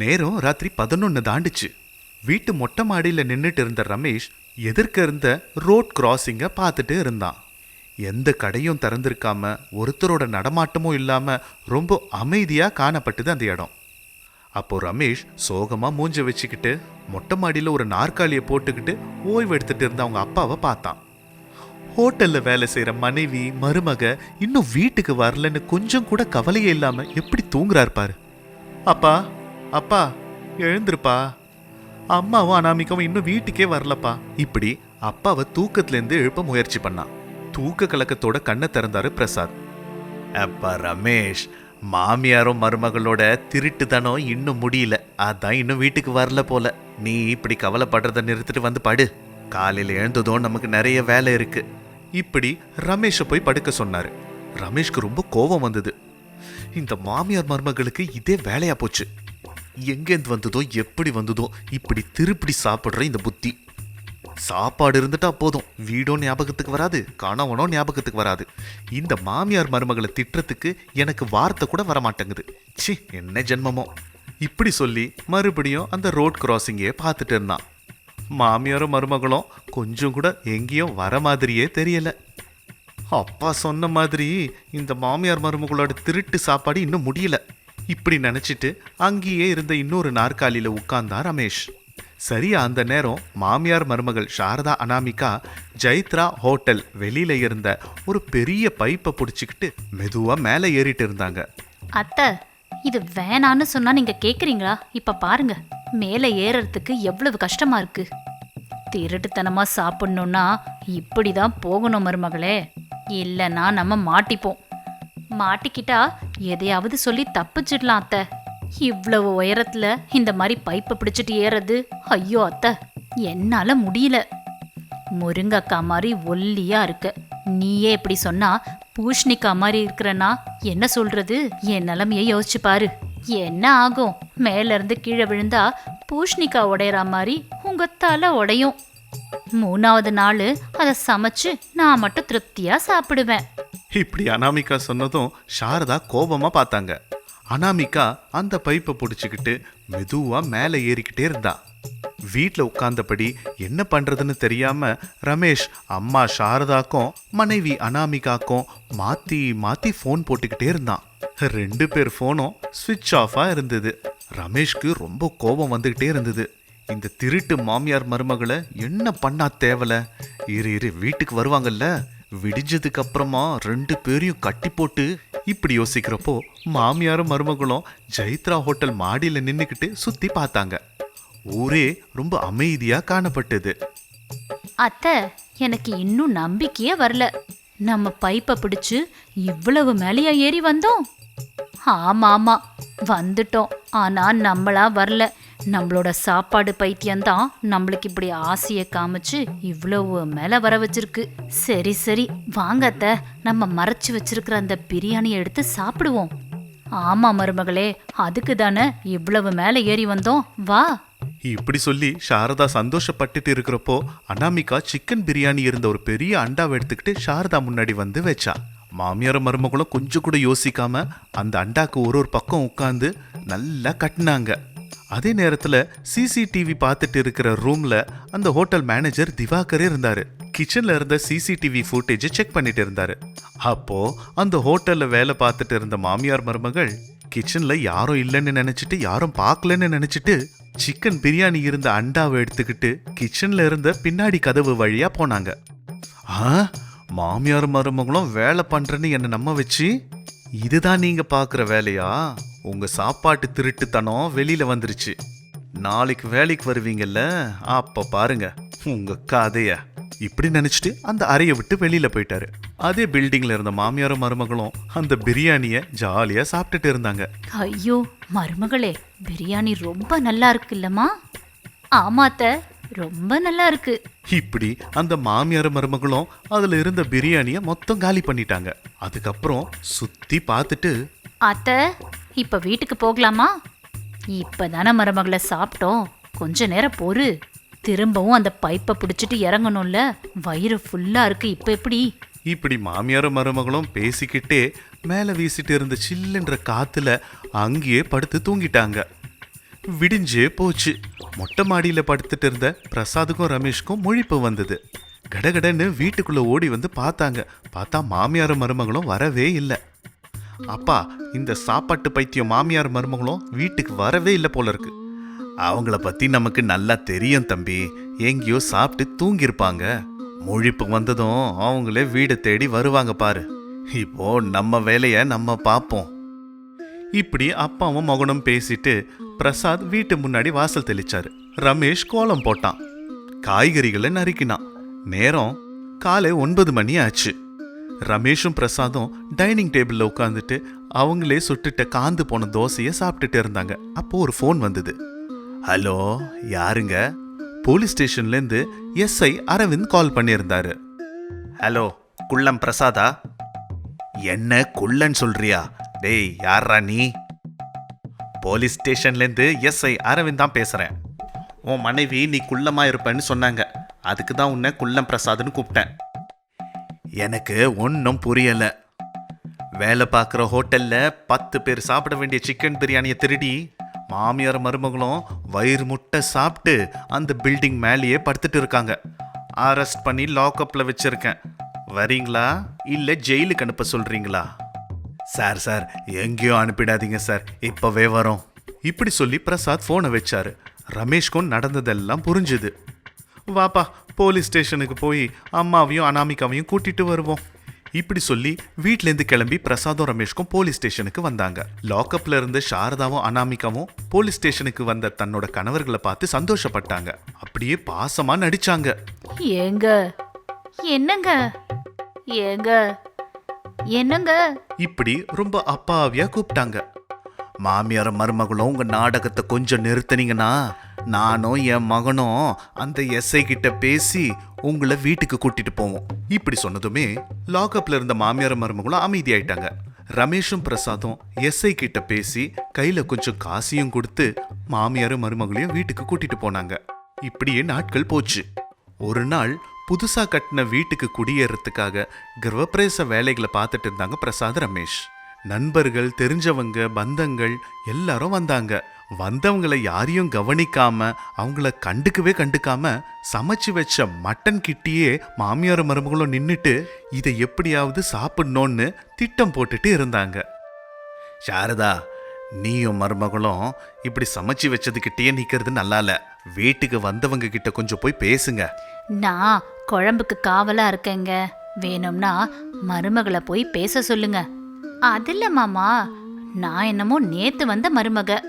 நேரம் ராத்திரி பதினொன்று தாண்டுச்சு. வீட்டு மொட்டை மாடியில் நின்றுட்டு இருந்த ரமேஷ் எதிர்க்க இருந்த ரோட் கிராசிங்கை பார்த்துட்டு இருந்தான். எந்த கடையும் திறந்திருக்காம ஒருத்தரோட நடமாட்டமும் இல்லாமல் ரொம்ப அமைதியாக காணப்பட்டது அந்த இடம். அப்போ ரமேஷ் சோகமாக மூஞ்ச வச்சுக்கிட்டு மொட்டை மாடியில் ஒரு நாற்காலியை போட்டுக்கிட்டு ஓய்வு எடுத்துட்டு இருந்த அவங்க அப்பாவை பார்த்தான். ஹோட்டலில் வேலை செய்கிற மனைவி மருமக இன்னும் வீட்டுக்கு வரலன்னு கொஞ்சம் கூட கவலையே இல்லாமல் எப்படி தூங்குறாரு பாரு. அப்பா அப்பா எழுந்திருப்பா. அம்மாவும் அனாமிக்காவும் இன்னும் வீட்டுக்கே வரலப்பா. இப்படி அப்பாவை தூக்கத்துல இருந்து எழுப்ப முயற்சி பண்ணான் தூக்க கலக்கத்தோட கண்ணை திறந்தாரு பிரசாத். அப்பா ரமேஷ் மாமியாரும் மருமகளோட திருட்டுத்தனம் இன்னும் முடியல. அதான் இன்னும் வீட்டுக்கு வரல போல. நீ இப்படி கவலைப்படுறத நிறுத்திட்டு வந்து படு. காலையில எழுந்ததும் நமக்கு நிறைய வேலை இருக்கு. இப்படி ரமேஷை போய் படுக்க சொன்னாரு. ரமேஷ்க்கு ரொம்ப கோபம் வந்தது. இந்த மாமியார் மருமகளுக்கு இதே வேலையா போச்சு. எங்கேருந்து வந்ததோ எப்படி வந்ததோ இப்படி திருப்படி சாப்பிட்ற இந்த புத்தி. சாப்பாடு இருந்துட்டா போதும். வீடும் ஞாபகத்துக்கு வராது கணவனும் ஞாபகத்துக்கு வராது. இந்த மாமியார் மருமகளை திட்டுறதுக்கு எனக்கு வார்த்தை கூட வர மாட்டேங்குது சி என்ன ஜென்மமோ. இப்படி சொல்லி மறுபடியும் அந்த ரோட் கிராசிங்கே பார்த்துட்டு இருந்தான். மாமியாரும் மருமகளும் கொஞ்சம் கூட எங்கேயும் வர மாதிரியே தெரியல. அப்பா சொன்ன மாதிரி இந்த மாமியார் மருமகளோட திருட்டு சாப்பாடு இன்னும் முடியல. இப்படி நினச்சிட்டு அங்கேயே இருந்த இன்னொரு நாற்காலியில் உட்கார்ந்தான் ரமேஷ். சரியா அந்த நேரம் மாமியார் மருமகள் சாரதா அனாமிகா ஜெயத்ரா ஹோட்டல் வெளியில இருந்த ஒரு பெரிய பைப்பை பிடிச்சிக்கிட்டு மெதுவா மேலே ஏறிட்டு இருந்தாங்க. அத்தை இது வேணான்னு சொன்னா நீங்க கேக்குறீங்களா? இப்ப பாருங்க மேலே ஏறறதுக்கு எவ்வளவு கஷ்டமா இருக்கு. திருட்டுத்தனமா சாப்பிடணும்னா இப்படிதான் போகணும் மருமகளே. இல்லைன்னா நம்ம மாட்டிப்போம். மாட்டிக்கிட்டா எதையாவது சொல்லி தப்பிச்சிடலாம் அத்தை. இவ்வளவு உயரத்துல இந்த மாதிரி பைப்பை பிடிச்சிட்டு ஏறது? ஐயோ அத்தை. என்னால முடியல. முருங்கக்கா மாதிரி ஒல்லியா இருக்க. நீயே இப்படி சொன்னா பூஷ்ணிக்கா மாதிரி இருக்கிறனா? என்ன சொல்றது? என் நிலமையை யோசிச்சு பாரு. என்ன ஆகும்? மேல இருந்து கீழே விழுந்தா பூஷ்ணிக்கா உடையற மாதிரி உங்க தலை உடையும். மூணாவது நாள் அதை சமைச்சு நான் மட்டும் திருப்தியா சாப்பிடுவேன். இப்படி அனாமிகா சொன்னதும் சாரதா கோபமா பார்த்தாங்க. அனாமிகா அந்த பைப்பை பிடிச்சிக்கிட்டு மெதுவா மேலே ஏறிக்கிட்டே இருந்தா. வீட்டில் உட்கார்ந்தபடி என்ன பண்றதுன்னு தெரியாம ரமேஷ் அம்மா சாரதாக்கும் மனைவி அனாமிகாக்கும் மாத்தி மாத்தி ஃபோன் போட்டுக்கிட்டே இருந்தான். ரெண்டு பேர் ஃபோனும் ஸ்விட்ச் ஆஃபா இருந்தது. ரமேஷ்க்கு ரொம்ப கோபம் வந்துகிட்டே இருந்தது. இந்த திருட்டு மாமியார் மருமகளை என்ன பண்ணா தேவல? இரு இரு வீட்டுக்கு வருவாங்கல்ல? விடிஞ்சதுக்கு அப்புறமா ரெண்டு பேரையும் கட்டி போட்டு இப்படி யோசிக்கிறப்போ மாமியாரும் மருமகளும் ஜெயித்ரா ஹோட்டல் மாடியில் நின்றுக்கிட்டு சுத்தி பார்த்தாங்க. ஊரே ரொம்ப அமைதியா காணப்பட்டது. அத்தை எனக்கு இன்னும் நம்பிக்கையே வரல. நம்ம பைப்பை பிடிச்சு இவ்வளவு மேலேயா ஏறி வந்தோம்? ஆமா ஆமா வந்துட்டோம். ஆனா நம்மளா வரல. நம்மளோட சாப்பாடு பைத்தியம்தான் நம்மளுக்கு இப்படி ஆசையை காமிச்சு இவ்வளவு மேல வர வச்சிருக்கு. சரி சரி வாங்கத்த நம்ம மறைச்சு வச்சிருக்கிற அந்த பிரியாணியை எடுத்து சாப்பிடுவோம். ஆமா மருமகளே அதுக்கு தானே இவ்வளவு மேலே ஏறி வந்தோம். வா. இப்படி சொல்லி சாரதா சந்தோஷப்பட்டுட்டு இருக்கிறப்போ அனாமிகா சிக்கன் பிரியாணி இருந்த ஒரு பெரிய அண்டாவை எடுத்துக்கிட்டு சாரதா முன்னாடி வந்து வச்சா. மாமியார் மருமகளும் கொஞ்சம் கூட யோசிக்காம அந்த அண்டாக்கு ஒரு ஒரு பக்கம் உட்காந்து நல்லா கட்டினாங்க. அதே நேரத்துல சிசிடிவி பார்த்துட்டு இருக்கிற ரூம்ல அந்த ஹோட்டல் மேனேஜர் திவாகரே இருந்தாரு. கிச்சன்ல இருந்த சிசிடிவி ஃபுட்டேஜை செக் பண்ணிட்டு இருந்தாரு. அப்போ அந்த ஹோட்டல்ல வேலை பார்த்துட்டு இருந்த மாமியார் மருமகள் கிச்சன்ல யாரும் இல்லைன்னு நினைச்சிட்டு யாரும் பார்க்கலன்னு நினைச்சிட்டு சிக்கன் பிரியாணி இருந்த அண்டாவை எடுத்துக்கிட்டு கிச்சன்ல இருந்த பின்னாடி கதவு வழியா போனாங்க. ஆ மாமியார் மருமகளும் வேலை பண்றேன்னு என்ன நம்ம வச்சு? இதுதான் நீங்க பாக்குற வேலையா? உங்க சாப்பாட்டு திருட்டுத்தனம் வெளியில வந்துருச்சு. நாளைக்கு வேலைக்கு வருவீங்கல்ல அப்ப பாருங்க உங்க கதைய. இப்படி நினைச்சிட்டு அந்த அறையை விட்டு வெளியில போயிட்டாரு. அதே பில்டிங்ல இருந்த மாமியாரும் மருமகளும் அந்த பிரியாணிய ஜாலியா சாப்பிட்டுட்டு இருந்தாங்க. ஐயோ மருமகளே பிரியாணி ரொம்ப நல்லா இருக்குல்லம்மா. ஆமாத்த ரொம்ப நல்லா இருக்கு. இப்படி அந்த மாமியார் மருமகளும் அதுல இருந்த பிரியாணிய மொத்தம் காலி பண்ணிட்டாங்க. அதுக்கப்புறம் சுத்தி பார்த்துட்டு அத்தை இப்போ வீட்டுக்கு போகலாமா? இப்போ தானே மருமகளை சாப்பிட்டோம். கொஞ்ச நேரம் பொறு. திரும்பவும் அந்த பைப்பை பிடிச்சிட்டு இறங்கணும்ல. வயிறு ஃபுல்லாக இருக்கு. இப்போ எப்படி? இப்படி மாமியாரும் மருமகளும் பேசிக்கிட்டே மேலே வீசிட்டு இருந்த சில்லுன்ற காத்துல அங்கேயே படுத்து தூங்கிட்டாங்க. விடிஞ்சே போச்சு. மொட்டை மாடியில் படுத்துட்டு இருந்த பிரசாதுக்கும் ரமேஷ்க்கும் முழிப்பு வந்தது. கடகடன்னு வீட்டுக்குள்ளே ஓடி வந்து பார்த்தாங்க. பார்த்தா மாமியாரும் மருமகளும் வரவே இல்லை. அப்பா இந்த சாப்பாட்டு பைத்தியம் மாமியார் மருமகளும் வீட்டுக்கு வரவே இல்லை போல இருக்கு. அவங்கள பத்தி நமக்கு நல்லா தெரியும் தம்பி. எங்கேயோ சாப்பிட்டு தூங்கியிருப்பாங்க. முழிப்பு வந்ததும் அவங்களே வீடு தேடி வருவாங்க பாரு. இப்போ நம்ம வேலையை நம்ம பார்ப்போம். இப்படி அப்பாவும் மகனும் பேசிட்டு பிரசாத் வீட்டு முன்னாடி வாசல் தெளிச்சாரு. ரமேஷ் கோலம் போட்டான். காய்கறிகளை நறுக்கினான். நேரம் காலை ஒன்பது மணி ஆச்சு. ரமேஷும் பிரசாதும் டைனிங் டேபிளில் உட்காந்துட்டு அவங்களே சுட்டுட்ட காந்து போன தோசையை சாப்பிட்டுட்டு இருந்தாங்க. அப்போ ஒரு ஃபோன் வந்தது. ஹலோ யாருங்க? போலீஸ் ஸ்டேஷன்லேருந்து எஸ்ஐ அரவிந்த் கால் பண்ணியிருந்தாரு. ஹலோ குள்ளம் பிரசாதா? என்ன குள்ளன் சொல்றியா? டேய் யாரா நீ? போலீஸ் ஸ்டேஷன்லேருந்து எஸ்ஐ அரவிந்த் தான் பேசுகிறேன் உன் மனைவி நீ குள்ளமாக இருப்பேன்னு சொன்னாங்க. அதுக்கு தான் உன்னை குள்ளம் பிரசாத்னு கூப்பிட்டேன். எனக்கு ஒன்றும் புரியலை. வேலை பார்க்குற ஹோட்டலில் பத்து பேர் சாப்பிட வேண்டிய சிக்கன் பிரியாணியை திருடி மாமியார் மருமகளும் வயிறு முட்டை சாப்பிட்டு அந்த பில்டிங் மேலேயே படுத்துட்டு இருக்காங்க. அரெஸ்ட் பண்ணி லாக்அப்பில் வச்சுருக்கேன். வரீங்களா? இல்லை ஜெயிலுக்கு அனுப்ப சொல்கிறீங்களா சார் சார் எங்கேயும் அனுப்பிடாதீங்க சார். இப்போவே வரோம். இப்படி சொல்லி பிரசாத் ஃபோனை வச்சாரு. ரமேஷ்க்கும் நடந்ததெல்லாம் புரிஞ்சுது. வாப்பா போலீஸ் ஸ்டேஷனுக்கு போய் அம்மாவையும் அனாமிகாவையும் கூட்டிட்டு வருவோம். இப்படி சொல்லி வீட்லேருந்து கிளம்பி பிரசாதும் ரமேஷ்க்கும் போலீஸ் ஸ்டேஷனுக்கு வந்தாங்க. லாக்அப்ல இருந்து சாரதாவும் அனாமிகாவும் போலீஸ் ஸ்டேஷனுக்கு வந்த தன்னோட கணவர்களை பார்த்து சந்தோஷப்பட்டாங்க. அப்படியே பாசமா நடிச்சாங்க. ஏங்க? என்னங்க? ஏங்க? என்னங்க? இப்படி ரொம்ப அப்பாவியா கூப்பிட்டாங்க. மாமியார் மருமகளும் உங்க நாடகத்தை கொஞ்சம் நிறுத்துனீங்கன்னா நானும் என் மகனும் அந்த எஸ்ஐ கிட்ட பேசி உங்களை வீட்டுக்கு கூட்டிட்டு போவோம். இப்படி சொன்னதுமே லாக்அப்ல இருந்த மாமியார் மருமகளும் அமைதியாயிட்டாங்க. ரமேஷும் பிரசாதும் எஸ்ஐ கிட்ட பேசி கையில கொஞ்சம் காசையும் கொடுத்து மாமியாரும் மருமகளையும் வீட்டுக்கு கூட்டிட்டு போனாங்க. இப்படியே நாட்கள் போச்சு. ஒரு நாள் புதுசா கட்டின வீட்டுக்கு குடியேறதுக்காக கிரகப்பிரவேச வேலைகளை பார்த்துட்டு இருந்தாங்க பிரசாத் ரமேஷ். நண்பர்கள் தெரிஞ்சவங்க பந்தங்கள் எல்லாரும் வந்தாங்க. வந்தவங்களை யாரையும் கவனிக்காம அவங்கள கண்டுக்கவே கண்டுக்காம சமைச்சு வச்ச மட்டன் கிட்டியே மாமியார் மருமகளும் நின்றுட்டு இதை எப்படியாவது சாப்பிடணும்னு திட்டம் போட்டுட்டு இருந்தாங்க. சாரதா நீயும் மருமகளும் இப்படி சமைச்சு வச்சதுக்கிட்டே நிக்கிறது நல்லா இல்ல வீட்டுக்கு வந்தவங்க கிட்ட கொஞ்சம் போய் பேசுங்க. நான் குழம்புக்கு காவலா இருக்கேங்க. வேணும்னா மருமகளை போய் பேச சொல்லுங்க. அதில்ல மாமா. நான் என்னமோ நேத்து வந்த மருமக.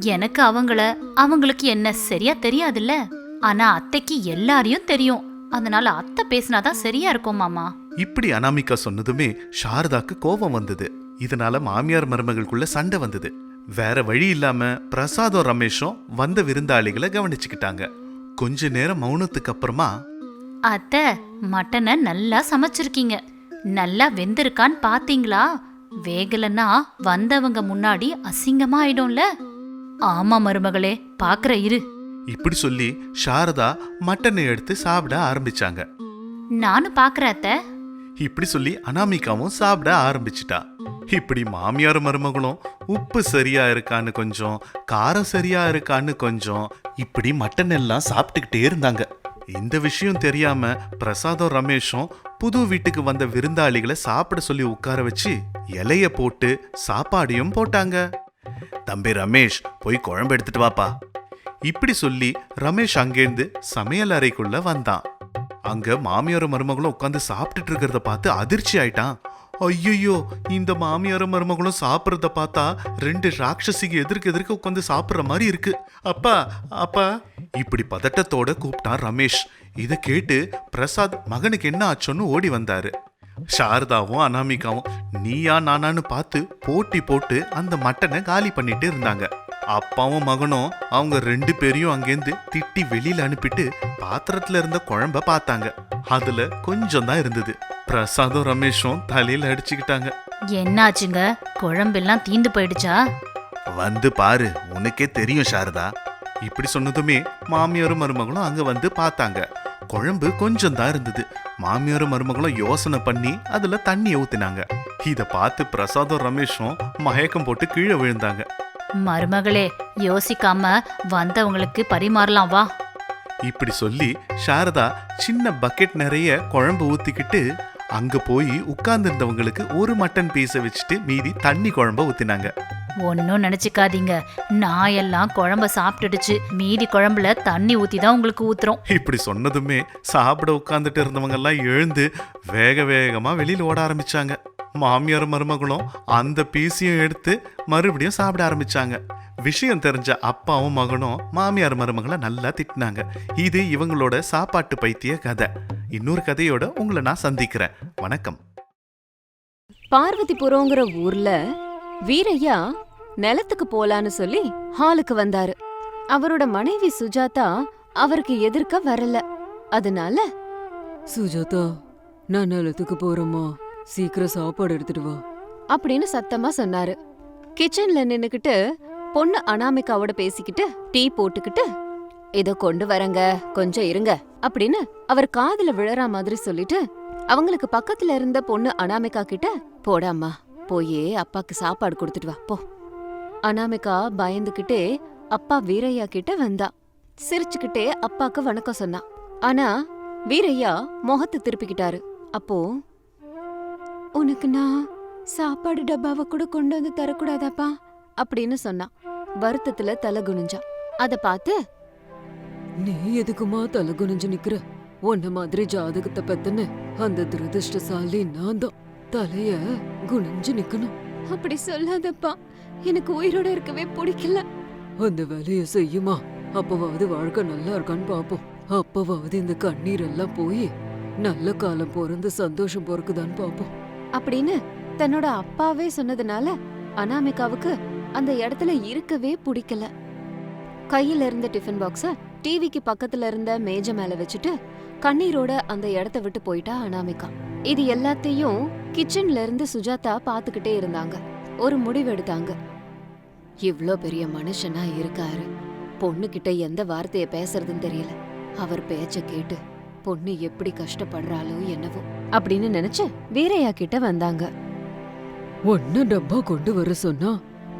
எனக்கு அவங்கள அவங்களுக்கு என்ன சரியா தெரியாதுல்ல? ஆனா அத்தைக்கு எல்லாரையும் தெரியும். அதனால அத்தை பேசினாதான் சரியா இருக்கும் மாமா. இப்படி அனாமிகா சொன்னதுமே சாரதாக்கு கோபம் வந்தது. இதனால மாமியார் மருமகளுக்குள்ள சண்டை வந்தது. வேற வழி இல்லாம பிரசாதும் ரமேஷும் வந்த விருந்தாளிகளை கவனிச்சுக்கிட்டாங்க. கொஞ்ச நேரம் மௌனத்துக்கு அப்புறமா அத்தை மட்டனை நல்லா சமைச்சிருக்கீங்க. நல்லா வெந்திருக்கான்னு பாத்தீங்களா? வேகலன்னா வந்தவங்க முன்னாடி அசிங்கமா ஆயிடும்ல? ஆமா மருமகளே பாக்குற இரு. இப்படி சொல்லி சாரதா மட்டனை எடுத்து சாப்பிட ஆரம்பிச்சாங்க. நானும் பாக்குற அத்தை. இப்படி சொல்லி அனாமிகாவும் சாப்பிட ஆரம்பிச்சிட்டா. இப்படி மாமியார் மருமகளும் உப்பு சரியா இருக்கான்னு கொஞ்சம் காரம் சரியா இருக்கான்னு கொஞ்சம் இப்படி மட்டன் எல்லாம் சாப்பிட்டுக்கிட்டே இருந்தாங்க. இந்த விஷயம் தெரியாம பிரசாதும் ரமேஷும் புது வீட்டுக்கு வந்த விருந்தாளிகளை சாப்பிட சொல்லி உட்கார வச்சு இலைய போட்டு சாப்பாடையும் போட்டாங்க. தம்பி ரமேஷ் போய் குழம்பு எடுத்துட்டு வாப்பா. இப்படி சொல்லி ரமேஷ் அங்கேருந்து சமையல் அறைக்குள்ள வந்தான். அங்க மாமியாரும் மருமகளும் உட்காந்து சாப்பிட்டுட்டு இருக்கிறத பார்த்து அதிர்ச்சி ஆயிட்டான். ஐயோ இந்த மாமியாரும் மருமகளும் சாப்பிட்றத பார்த்தா ரெண்டு ராட்சசிக்கு எதிர்க்க எதிர்க்க உட்காந்து சாப்பிட்ற மாதிரி இருக்கு. அப்பா அப்பா. இப்படி பதட்டத்தோட கூப்பிட்டான் ரமேஷ். இதை கேட்டு பிரசாத் மகனுக்கு என்ன ஆச்சோன்னு ஓடி வந்தாரு. சாரதாவும் அனாமிகாவும் நீயா நானான்னு பார்த்து போட்டி போட்டு அந்த மட்டனை காலி பண்ணிட்டு இருந்தாங்க. அப்பாவும் மகனும் அவங்க ரெண்டு பேரையும் அங்கேருந்து திட்டி வெளியில அனுப்பிட்டு பாத்திரத்துல இருந்த குழம்ப பார்த்தாங்க. அதுல கொஞ்சம் தான் இருந்தது. பிரசாதும் ரமேஷும் தலையில அடிச்சுக்கிட்டாங்க. என்னாச்சுங்க? குழம்பெல்லாம் தீந்து போயிடுச்சா? வந்து பாரு உனக்கே தெரியும் சாரதா. இப்படி சொன்னதுமே மாமியாரும் மருமகளும் அங்க வந்து பார்த்தாங்க. குழம்பு கொஞ்சம் தான் இருந்தது. மாமியாரும் மருமகளும் யோசனை பண்ணி அதுல தண்ணி ஊத்தினாங்க. இத பார்த்து பிரசாதும் ரமேஷும் மயக்கம் போட்டு கீழே விழுந்தாங்க. மருமகளே யோசிக்காம வந்தவங்களுக்கு பரிமாறலாம் வா. இப்படி சொல்லி சாரதா சின்ன பக்கெட் நிறைய குழம்பு ஊத்திக்கிட்டு அங்க போய் உட்கார்ந்திருந்தவங்களுக்கு ஒரு மட்டன் பீஸை வச்சுட்டு மீதி தண்ணி குழம்ப ஊத்தினாங்க. ஒன்றும் நினச்சிக்காதீங்க. நான் எல்லாம் குழம்ப சாப்பிட்டுடுச்சு. மீதி குழம்புல தண்ணி ஊற்றி தான் உங்களுக்கு ஊத்துறோம். இப்படி சொன்னதுமே சாப்பிட உட்கார்ந்துட்டு இருந்தவங்க எல்லாம் எழுந்து வேக வேகமா வெளியில ஓட ஆரம்பிச்சாங்க. மாமியார் மருமகளும் அந்த பீஸையும் எடுத்து மறுபடியும் சாப்பிட ஆரம்பிச்சாங்க. விஷயம் தெரிஞ்ச அப்பாவும் மகனும் மாமியார் மருமகளை நல்லா திட்டினாங்க. இது இவங்களோட சாப்பாட்டு பைத்திய கதை. இன்னொரு கதையோட உங்களை நான் சந்திக்கிறேன். வணக்கம். பார்வதிபுரங்கிற ஊர்ல வீரையா நிலத்துக்கு போலான்னு சொல்லி ஹாலுக்கு வந்தாரு. அவரோட மனைவி சுஜாதா அவருக்கு எதிர்க்க வரல. அதனால சுஜாதா நான் நிலத்துக்கு போறேம்மா. சீக்கிரம் சாப்பாடு எடுத்துட்டு வா. அப்படின்னு சத்தமா சொன்னாரு. கிச்சன்ல நின்னுக்கிட்டு பொண்ணு அனாமிகாவோட பேசிக்கிட்டு டீ போட்டுக்கிட்டு இதை கொண்டு வரங்க கொஞ்சம் இருங்க அப்படின்னு அவர் காதுல விழற மாதிரி சொல்லிட்டு அவங்களுக்கு பக்கத்துல இருந்த பொண்ணு அனாமிகா கிட்ட போடாமா போயே அப்பாக்கு சாப்பாடு கொடுத்துட்டு வா போ. அனாமிகா பயந்துகிட்டே அப்பா வீரையா கிட்ட வந்தா. சிரிச்சுக்கிட்டே அப்பாக்கு வணக்கம் சொன்னா. ஆனா வீரையா முகத்தை திருப்பிக்கிட்டாரு. அப்போ உனக்கு நான் சாப்பாடு டப்பாவை கூட கொண்டு வந்து தரக்கூடாதாப்பா? அப்படின்னு சொன்னான் வருத்தத்துல தலை குனிஞ்சா. அத பார்த்து நீ எதுக்குமா தலை குனிஞ்சு நிக்கிற? உன்ன மாதிரி ஜாதகத்தை பெத்தன அந்த துரதிருஷ்டசாலி நான் தான். தலைய குனிஞ்சு நிக்கணும். அப்படி சொல்லாதப்பா. எனக்கு உயிரோட இருக்கவே பிடிக்கல. அந்த வேலைய செய்யுமா? அப்பவாவது வாழ்க்கை நல்லா இருக்கான்னு பாப்போம். அப்பவாவது இந்த கண்ணீர் எல்லாம் போய் நல்ல காலம் பிறந்து சந்தோஷம் பிறக்குதான்னு பாப்போம். அப்படின்னு தன்னோட அப்பாவே சொன்னதுனால அனாமிகாவுக்கு அந்த இடத்துல இருக்கவே பிடிக்கல. கையில இருந்த டிஃபன் பாக்ஸ டிவிக்கு பக்கத்துல இருந்த மேஜ மேல வச்சுட்டு கண்ணீரோட அந்த இடத்த விட்டு போயிட்டா அனாமிகா. இது எல்லாத்தையும் கிச்சன்ல இருந்து சுஜாதா பாத்துக்கிட்டே இருந்தாங்க. ஒரு முடிவெடுத்தாங்க இவ்ளோ பெரிய மனுஷனா இருக்காரு. பொண்ணுகிட்ட எந்த வார்த்தைய பேசுறதுன்னு தெரியல. அவர் பேச்ச கேட்டு பொண்ணு எப்படி கஷ்டப்படுறாளோ என்னவோ அப்படின்னு நினைச்சு வீரையா கிட்ட வந்தாங்க. ஒன்னு டப்பா கொண்டு வர சொன்னா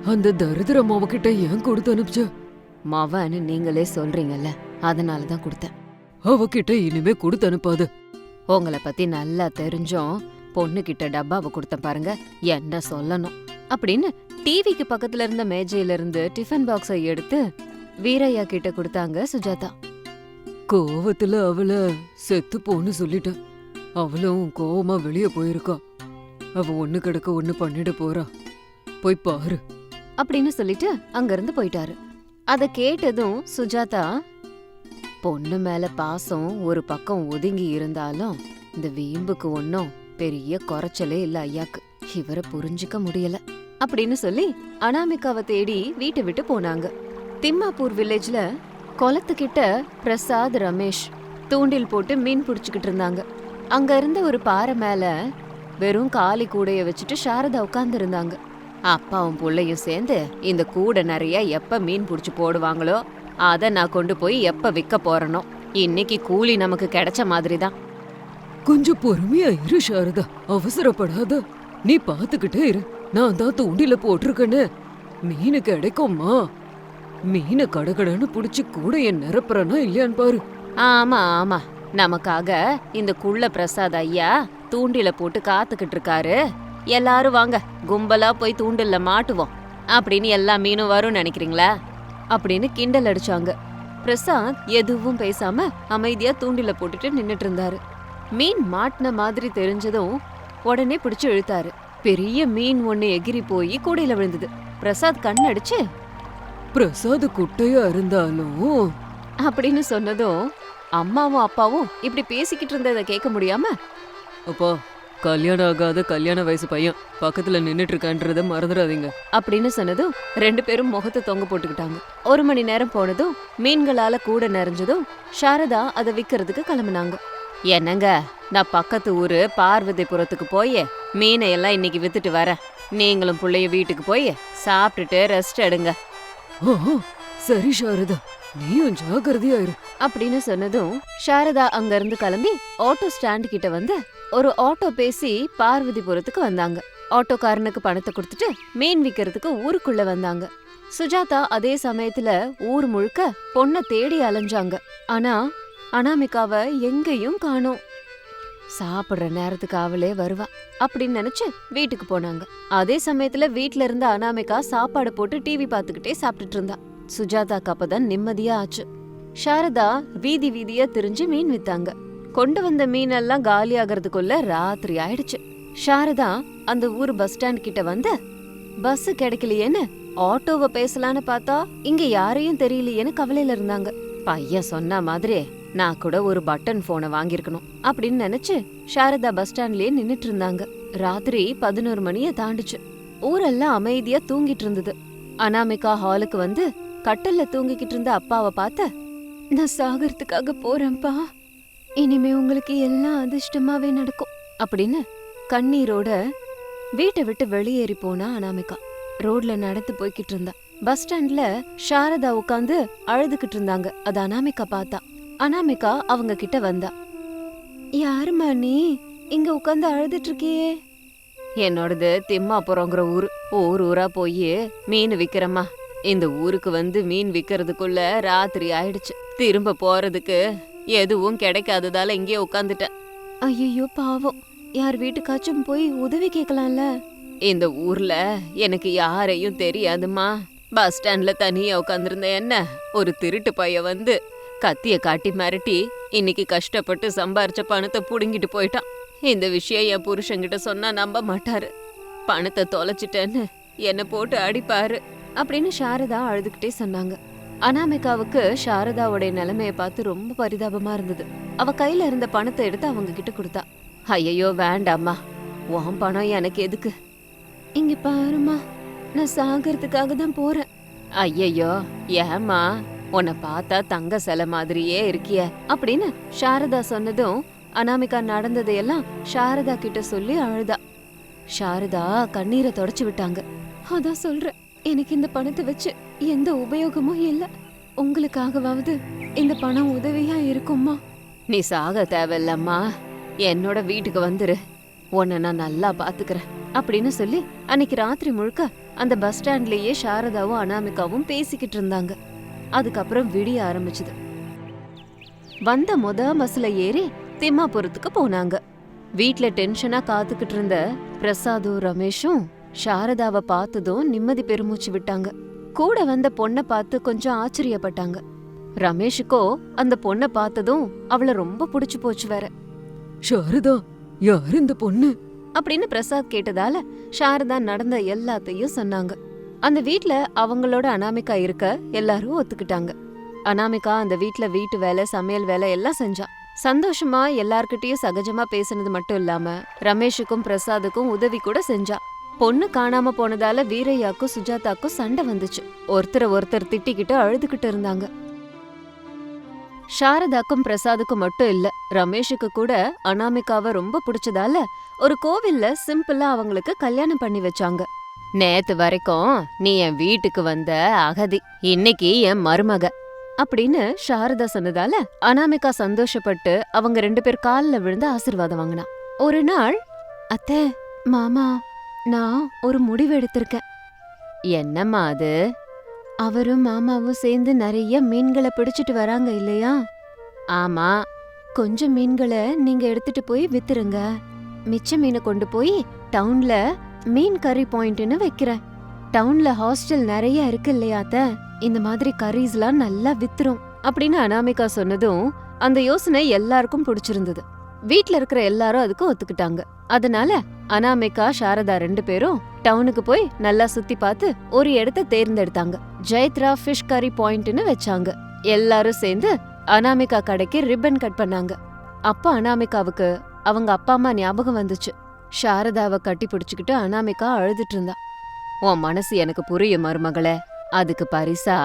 அந்த தரித்திர மாவகிட்ட ஏன் கொடுத்து அனுப்பிச்ச? மவன்னு நீங்களே சொல்றீங்கல்ல அதனால தான் கொடுத்தேன். அவகிட்ட இனிமே கொடுத்து அனுப்பாத. உங்களை பத்தி நல்லா தெரிஞ்சும் பொண்ணு கிட்ட டப்பாவை கொடுத்தேன் பாருங்க என்ன சொல்லணும். அப்படின்னு டிவிக்கு பக்கத்துல இருந்த மேஜையில இருந்து டிஃபன் பாக்ஸை எடுத்து வீரையா கிட்ட கொடுத்தாங்க சுஜாதா. கோவத்துல அவள செத்து போன்னு சொல்லிட்டேன் அவளும் கோவமா வெளிய போயிருக்கா. அவ ஒண்ணு கிடக்க ஒண்ணு பண்ணிட போறா. போய் பாரு. அப்படின்னு சொல்லிட்டு அங்கிருந்து போயிட்டாரு. அதை கேட்டதும் சுஜாதா பொண்ணு மேல பாசம் ஒரு பக்கம் ஒதுங்கி இருந்தாலும் இந்த வீம்புக்கு ஒன்னும் பெரிய குறைச்சலே இல்ல ஐயாக்கு. இவரை புரிஞ்சுக்க முடியல. அப்படின்னு சொல்லி அனாமிகாவை தேடி வீட்டை விட்டு போனாங்க. திம்மாப்பூர் வில்லேஜ்ல குளத்துக்கிட்ட பிரசாத் ரமேஷ் தூண்டில் போட்டு மீன் பிடிச்சிக்கிட்டு இருந்தாங்க. அங்க இருந்த ஒரு பாறை மேல வெறும் காலி கூடைய வச்சுட்டு சாரதா உட்கார்ந்து இருந்தாங்க. அப்பாவும் புள்ளையும் சேர்ந்து இந்த கூடை நிறைய எப்ப மீன் புடிச்சு போடுவாங்களோ அத நான் கொண்டு போய் எப்ப விற்க போறனோ இன்னைக்கு கூலி நமக்கு கிடைச்ச மாதிரி தான் கொஞ்சம் பொறுமையா இரு சாரதா. அவசரப்படாத. நீ பாத்துக்கிட்டே இரு. நான் தான் தூண்டில போட்டிருக்கேன்னு. மீனு கிடைக்கும்மா. மீனை கடகடன்னு புடிச்சு கூட என் நிரப்புறனா இல்லையான்னு பாரு. ஆமா ஆமா. நமக்காக இந்த குள்ள பிரசாத் ஐயா தூண்டில போட்டு காத்துக்கிட்டு இருக்காரு. எல்லாரும் வாங்க கும்பலா போய் தூண்டில்ல மாட்டுவோம். அப்படின்னு எல்லா மீனும் வரும்னு நினைக்கிறீங்களா? அப்படின்னு கிண்டல் அடிச்சாங்க. பிரசாத் எதுவும் பேசாம அமைதியா தூண்டில போட்டுட்டு நின்னுட்டு இருந்தாரு. மீன் மாட்டின மாதிரி தெரிஞ்சதும் உடனே பிடிச்சு இழுத்தாரு. பெரிய மீன் ஒண்ணு எகிரி போய் கூடையில விழுந்தது. பிரசாத் கண்ணடிச்சு பிரசாத் குட்டையா இருந்தாலும் அப்படின்னு சொன்னதும் அம்மாவும் அப்பாவும் இப்படி பேசிக்கிட்டு இருந்ததை கேட்க முடியாம அப்பா கல்யாணம் ஆகாத கல்யாண வயசு பையன் பக்கத்துல நின்னுட்டு இருக்கான்றத மறந்துடாதீங்க. அப்படின்னு சொன்னதும் ரெண்டு பேரும் முகத்தை தொங்க போட்டுக்கிட்டாங்க. ஒரு மணி நேரம் போனதும் மீன்களால கூட நிறைஞ்சதும் சாரதா அதை விக்கிறதுக்கு கிளம்புனாங்க. என்னங்க நான் பக்கத்து ஊரு பார்வதிபுரத்துக்கு போய் மீனை எல்லாம் இன்னைக்கு வித்துட்டு வரேன். நீங்களும் புள்ளைய வீட்டுக்கு போய் சாப்பிட்டுட்டு ரெஸ்ட் எடுங்க. சரி சாரதா நீயும் ஜாக்கிரதையா இரு. அப்படின்னு சொன்னதும் சாரதா அங்கிருந்து கிளம்பி ஆட்டோ ஸ்டாண்ட் கிட்ட வந்து ஒரு ஆட்டோ பேசி பார்வதிபுரத்துக்கு வந்தாங்க. ஆட்டோக்காரனுக்கு பணத்தை கொடுத்துட்டு மீன் விக்கிறதுக்கு ஊருக்குள்ள வந்தாங்க. சுஜாதா அதே சமயத்துல ஊர் முழுக்க பொண்ணை தேடி அலைஞ்சாங்க. ஆனா அனாமிகாவ எங்கேயும் காணோம். சாப்பிடுற நேரத்துக்கு அவளே வருவா அப்படின்னு நினைச்சு வீட்டுக்கு போனாங்க. அதே சமயத்துல வீட்ல இருந்த அனாமிகா சாப்பாடு போட்டு டிவி பார்த்துக்கிட்டே சாப்பிட்டுட்டு இருந்தா. சுஜாதாக்கு அப்பதான் நிம்மதியா ஆச்சு. சாரதா வீதி வீதியா திரிஞ்சு மீன் வித்தாங்க. கொண்டு வந்த மீனெல்லாம் காலி ஆகிறதுக்குள்ள ராத்திரி ஆயிடுச்சு. சாரதா அந்த ஊர் பஸ் ஸ்டாண்ட் கிட்ட வந்து பஸ் கிடைக்கலையேன்னு ஆட்டோவை பேசலான்னு பார்த்தா இங்க யாரையும் தெரியலையேன்னு கவலையில இருந்தாங்க. பையன் சொன்ன மாதிரி நான் கூட ஒரு பட்டன் போனை வாங்கியிருக்கணும் அப்படின்னு நினைச்சு சாரதா பஸ் ஸ்டாண்ட்லயே நின்னுட்டு இருந்தாங்க. ராத்திரி பதினோரு மணிய தாண்டுச்சு. ஊரெல்லாம் அமைதியா தூங்கிட்டு இருந்தது. அனாமிகா ஹாலுக்கு வந்து கட்டல்ல தூங்கிக்கிட்டு இருந்த அப்பாவை பார்த்த நான் சாகிறதுக்காக போறேன்ப்பா. இனிமே உங்களுக்கு எல்லாம் அதிர்ஷ்டமாவே நடக்கும். அப்படின்னு கண்ணீரோட வீட்டை விட்டு வெளியேறி போனா அனாமிகா. ரோட்ல நடந்து போய்கிட்டு இருந்தா. பஸ் ஸ்டாண்ட்ல சாரதா உட்காந்து அழுதுகிட்டு இருந்தாங்க. அது அனாமிகா பார்த்தா. அனாமிகா அவங்க கிட்ட வந்தா. யாரும்மா நீ? இங்க உட்காந்து அழுதுட்டு இருக்கியே. என்னோடது திம்மாபுரங்கிற ஊரு. ஊர் ஊரா போய் மீன் விக்கிறம்மா. இந்த ஊருக்கு வந்து மீன் விக்கிறதுக்குள்ள ராத்திரி ஆயிடுச்சு. திரும்ப போறதுக்கு எதுவும் கிடைக்காததால இங்கே உட்காந்துட்டேன் ஐயோ பாவம். யார் வீட்டுக்காச்சும் போய் உதவி கேட்கலாம்ல? இந்த ஊர்ல எனக்கு யாரையும் தெரியாதுமா பஸ் ஸ்டாண்ட்ல தனியா உட்காந்துருந்த என்ன? ஒரு திருட்டு பைய வந்து கத்திய காட்டி மிரட்டி இன்னைக்கு கஷ்டப்பட்டு சம்பாரிச்ச பணத்தை புடுங்கிட்டு போயிட்டான். இந்த விஷயம் என் புருஷன்கிட்ட சொன்னா நம்ப மாட்டாரு. பணத்தை தொலைச்சிட்டேன்னு என்ன போட்டு அடிப்பாரு. அப்படின்னு சாரதா அழுதுகிட்டே சொன்னாங்க. அனாமிகாவுக்கு சாரதாவுடைய நிலைமையை பார்த்து ரொம்ப பரிதாபமா இருந்தது. அவ கையில இருந்த பணத்தை எடுத்து அவங்க கிட்ட கொடுத்தா ஐயோ வேண்டாம்மா. உன் பணம் எனக்கு எதுக்கு? இங்க பாருமா நான் சாகறதுக்காக தான் போறேன். ஐயையோ ஏமா உன்னை பார்த்தா தங்க சிலை மாதிரியே இருக்கிய. அப்படின்னு சாரதா சொன்னதும் அனாமிகா நடந்ததையெல்லாம் சாரதா கிட்ட சொல்லி அழுதா. சாரதா கண்ணீரை தொடச்சு விட்டாங்க. அதான் சொல்றேன். எனக்கு இந்த பணத்தை வச்சு எந்த உபயோகமும் இல்ல. உங்களுக்காகவாவது இந்த பணம் உதவியா இருக்குமா நீ சாக தேவையில்லம்மா. என்னோட வீட்டுக்கு வந்துரு. உன்னை நான் நல்லா பாத்துக்கிறேன். அப்படின்னு சொல்லி அன்னைக்கு ராத்திரி முழுக்க அந்த பஸ் ஸ்டாண்ட்லயே சாரதாவும் அனாமிகாவும் பேசிக்கிட்டு இருந்தாங்க. அதுக்கப்புறம் விடிய ஆரம்பிச்சது. வந்த முத பஸ்ல ஏறி திம்மாபுரத்துக்கு போனாங்க. வீட்ல டென்ஷனா காத்துக்கிட்டு இருந்த பிரசாதும் ரமேஷும் சாரதாவை பார்த்ததும் நிம்மதி பெருமூச்சு விட்டாங்க. கூட வந்த பொண்ணை பார்த்து கொஞ்சம் ஆச்சரியப்பட்டாங்க. ரமேஷுக்கோ அந்த பொண்ணை பார்த்ததும் அவளை ரொம்ப பிடிச்சு போச்சு வேற. சாரதா யார் இந்த பொண்ணு? அப்படின்னு பிரசாத் கேட்டதால சாரதா நடந்த எல்லாத்தையும் சொன்னாங்க. அந்த வீட்ல அவங்களோட அனாமிகா இருக்க எல்லாரும் ஒத்துக்கிட்டாங்க. அனாமிகா அந்த வீட்ல வீட்டு வேலை சமையல் வேலை எல்லாம் செஞ்சா. சந்தோஷமா எல்லார்கிட்டயும் சகஜமா பேசுனது மட்டும் இல்லாம ரமேஷுக்கும் பிரசாதுக்கும் உதவி கூட செஞ்சா. பொண்ணு காணாம போனதால வீரையாக்கும் சுஜாதாக்கும் சண்டை வந்துச்சு. ஒருத்தரை ஒருத்தர் திட்டிக்கிட்டு அழுதுகிட்டு இருந்தாங்க. சாரதாக்கும் பிரசாதுக்கும் மட்டும் இல்ல ரமேஷுக்கு கூட அனாமிகாவ ரொம்ப பிடிச்சதால ஒரு கோவில்ல சிம்பிளா அவங்களுக்கு கல்யாணம் பண்ணி வச்சாங்க. நேத்து வரைக்கும் நீ என் வீட்டுக்கு வந்த அகதி இன்னைக்கு என் மருமக அப்படின்னு சாரதா சொன்னதால அனாமிகா சந்தோஷப்பட்டு அவங்க ரெண்டு பேர் கால்ல விழுந்து ஆசீர்வாதம் வாங்கினா. ஒரு நாள் அத்தை மாமா நான் ஒரு முடிவு எடுத்திருக்கேன். என்னம்மா அது? அவரும் மாமாவும் சேர்ந்து நிறைய மீன்களை பிடிச்சிட்டு வராங்க இல்லையா? ஆமா. கொஞ்சம் மீன்களை நீங்க எடுத்துட்டு போய் வித்துருங்க. மிச்ச மீனை கொண்டு போய் டவுன்ல மீன் கறி பாயிண்ட்னு வைக்கிறேன். டவுன்ல ஹாஸ்டல் நிறைய இருக்கு இல்லையா அத்தை? இந்த மாதிரி கரீஸ்லாம் நல்லா வித்துரும் அப்படின்னு அனாமிகா சொன்னதும் அந்த யோசனை எல்லாருக்கும் பிடிச்சிருந்தது. வீட்ல இருக்கிற எல்லாரும் அதுக்கு ஒத்துக்கிட்டாங்க. அதனால அனாமிகா சாரதா ரெண்டு பேரும் டவுனுக்கு போய் நல்லா சுத்தி பார்த்து ஒரு இடத்த தேர்ந்தெடுத்தாங்க. ஜெயத்ரா ஃபிஷ் கறி பாயிண்ட்னு வச்சாங்க. எல்லாரும் சேர்ந்து அனாமிகா கடைக்கு ரிப்பன் கட் பண்ணாங்க. அப்ப அனாமிகாவுக்கு அவங்க அப்பா அம்மா ஞாபகம் வந்துச்சு. சாரதாவை கட்டி பிடிச்சுக்கிட்டு அனாமிகா அழுதுட்டு இருந்தா. உன் மனசு எனக்கு புரியும் மருமகளே. அதுக்கு பரிசா?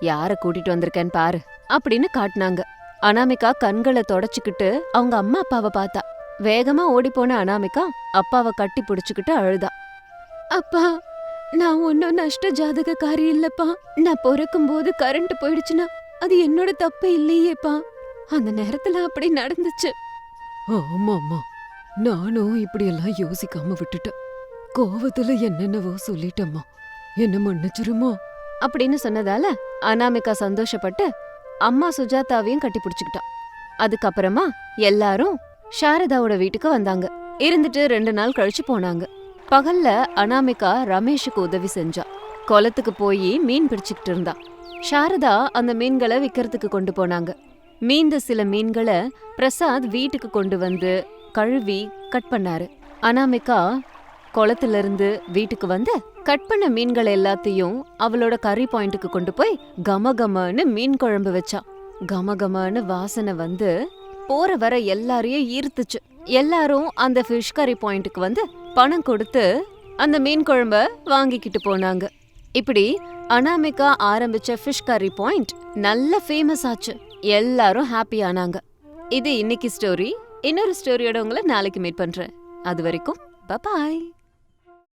யார கூட்டிட்டு வந்திருக்கேன்னு பாரு அப்படின்னு காட்டினாங்க. அனாமிகா கண்களை தொடச்சுக்கிட்டு அவங்க அம்மா அப்பாவை பார்த்தா. வேகமா ஓடிப்போன அனாமிகா அப்பாவை கட்டி பிடிச்சுக்கிட்டு அழுதா. அப்பா நான் ஒன்னும் நஷ்ட ஜாதகக்காரி இல்லப்பா. நான் பிறக்கும் போது கரண்ட் போயிடுச்சுன்னா அது என்னோட தப்பு இல்லையேப்பா. அந்த நேரத்துல அப்படி நடந்துச்சு. ஆமாம்மா. நானும் இப்படியெல்லாம் யோசிக்காம விட்டுட்டேன். கோவத்துல என்னென்னவோ சொல்லிட்டம்மா. என்ன மன்னிச்சிருமா? அப்படின்னு சொன்னதால அனாமிகா சந்தோஷப்பட்டு அம்மா சுஜாதாவையும் கட்டி பிடிச்சுக்கிட்டான். அதுக்கப்புறமா எல்லாரும் சாரதாவோட வீட்டுக்கு வந்தாங்க. இருந்துட்டு ரெண்டு நாள் கழிச்சு போனாங்க. பகல்ல அனாமிகா ரமேஷுக்கு உதவி செஞ்சா. குளத்துக்கு போய் மீன் பிடிச்சுக்கிட்டு இருந்தா. சாரதா அந்த மீன்களை விக்கிறதுக்கு கொண்டு போனாங்க. மீந்த சில மீன்களை பிரசாத் வீட்டுக்கு கொண்டு வந்து கழுவி கட் பண்ணாரு. அனாமிகா குளத்துல இருந்து வீட்டுக்கு வந்து கட் பண்ண மீன்கள் எல்லாத்தையும் அவளோட கறி பாயிண்ட்டுக்கு கொண்டு போய் கமகமன்னு மீன் குழம்பு வச்சா. கமகமன்னு வாசனை வந்து போற வர எல்லாரையும் ஈர்த்துச்சு. எல்லாரும் அந்த ஃபிஷ் கறி பாயிண்ட்டுக்கு வந்து பணம் கொடுத்து அந்த மீன் குழம்ப வாங்கிக்கிட்டு போனாங்க. இப்படி அனாமிகா ஆரம்பிச்ச ஃபிஷ் கறி பாயிண்ட் நல்ல ஃபேமஸ் ஆச்சு. எல்லாரும் ஹாப்பி ஆனாங்க. இது இன்னைக்கு ஸ்டோரி இன்னொரு ஸ்டோரியோட உங்களை நாளைக்கு மீட் பண்றேன். அது வரைக்கும் பபாய்